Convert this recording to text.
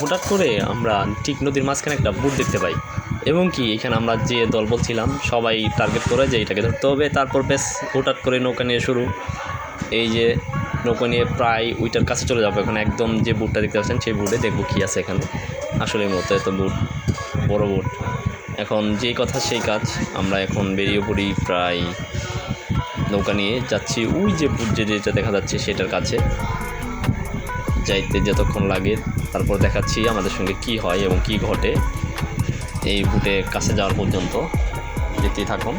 হঠাৎ করে আমরা ঠিক নদীর মাঝখানে একটা বুট দেখতে পাই। এবং কি, এখানে আমরা যে দল বলছিলাম সবাই টার্গেট করে যে এটাকে ধরতে হবে। তারপর বেশ হঠাৎ করে নৌকা নিয়ে শুরু। এই যে নৌকা নিয়ে প্রায় ওইটার কাছে চলে যাব এখন। একদম যে বুটটা দেখতে পাচ্ছেন, সেই বুটে দেখব কী আছে এখানে। আসলে মতো এত বুট, বড় বুট। এখন যে কথা সেই কাজ। আমরা এখন বেরিয়ে পড়ি প্রায় নৌকা নিয়ে। যাচ্ছি ওই যে বুট যেটা দেখা যাচ্ছে সেটার কাছে। যাইতে যতক্ষণ লাগে, তারপর দেখাচ্ছি আমাদের সঙ্গে কি হয় এবং কি ঘটে এই বুটে কাছে যাওয়ার পর্যন্ত। দেখতেই থাকুন।